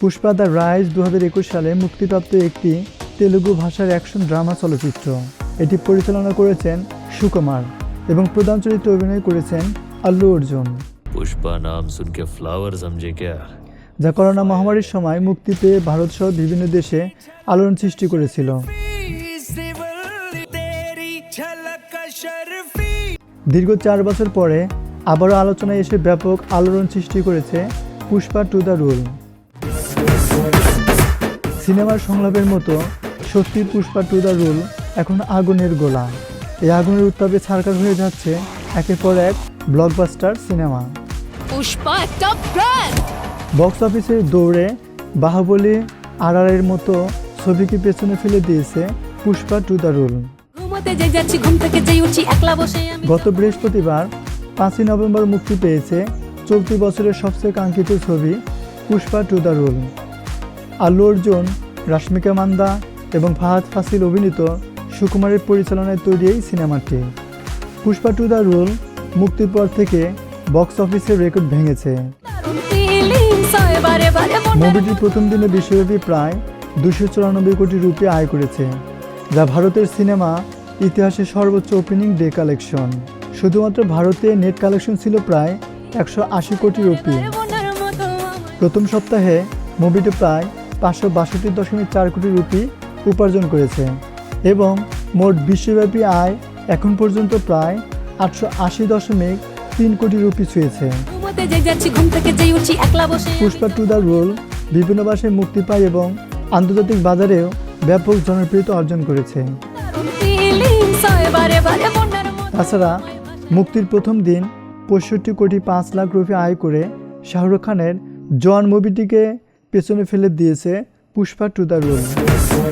Pushpa the rise দু হাজার একুশ সালে মুক্তিপ্রাপ্ত একটি তেলুগু ভাষার অ্যাকশন ড্রামা চলচ্চিত্র। এটি পরিচালনা করেছেন সুকুমার এবং প্রধান চরিত্রে অভিনয় করেছেন আল্লু অর্জুন। পুষ্পা নাম শুনকে ফ্লাওয়ার সমঝে ক্যা? যা করোনা মহামারীর সময় মুক্তি পেয়ে ভারতসহ বিভিন্ন দেশে আলোড়ন সৃষ্টি করেছিল। দীর্ঘ চার বছর পরে আবারও আলোচনায় এসে ব্যাপক আলোড়ন সৃষ্টি করেছে পুষ্পা টু দ্য রুল। সিনেমার সংলাপের মতো সত্যি পুষ্পা টু দ্য রুল এখন আগুনের গোলা। এই আগুনের উত্তাপে ছারকার হয়ে যাচ্ছে একের পর এক ব্লকবাস্টার সিনেমা। পুষ্পা একটা বক্স অফিসে দৌড়ে বাহুবলী আর এর মতো ছবিকে পেছনে ফেলে দিয়েছে পুষ্পা টু দ্য রুল। গত বৃহস্পতিবার পাঁচই নভেম্বর মুক্তি পেয়েছে চলতি বছরের সবচেয়ে কাঙ্ক্ষিত ছবি Pushpa two the rule. Allu Arjun, Rashmika Mandanna এবং ফাহাদ ফাসিল অভিনীত সুকুমারের পরিচালনায় তৈরি এই সিনেমাটি। পুষ্পা টু দ্য রুল মুক্তির পর থেকে বক্স অফিসের রেকর্ড ভেঙেছে। মুভিটি প্রথম দিনে বিশ্বব্যাপী প্রায় দুশো চুরানব্বই কোটি রুপি আয় করেছে, যা ভারতের সিনেমা ইতিহাসে সর্বোচ্চ ওপেনিং ডে কালেকশন। শুধুমাত্র ভারতে নেট কালেকশন ছিল প্রায় একশো আশি কোটি রুপি। প্রথম সপ্তাহে মুভিটি প্রায় পাঁচশো বাষট্টি দশমিক চার কোটি রুপি উপার্জন করেছে এবং মোট বিশ্বব্যাপী আয় এখন পর্যন্ত প্রায় আটশো আশি দশমিক তিন কোটি রুপি ছুঁয়েছে। পুষ্পা টু দ্য রোল বিভিন্ন ভাষায় মুক্তি পায় এবং আন্তর্জাতিক বাজারেও ব্যাপক জনপ্রিয়তা অর্জন করেছে। তাছাড়া মুক্তির প্রথম দিন পঁয়ষট্টি কোটি পাঁচ লাখ রুপি আয় করে শাহরুখ খানের জোয়ান মুভিটিকে পেছনে ফেলে দিয়েছে পুষ্পা টু দ্য রোল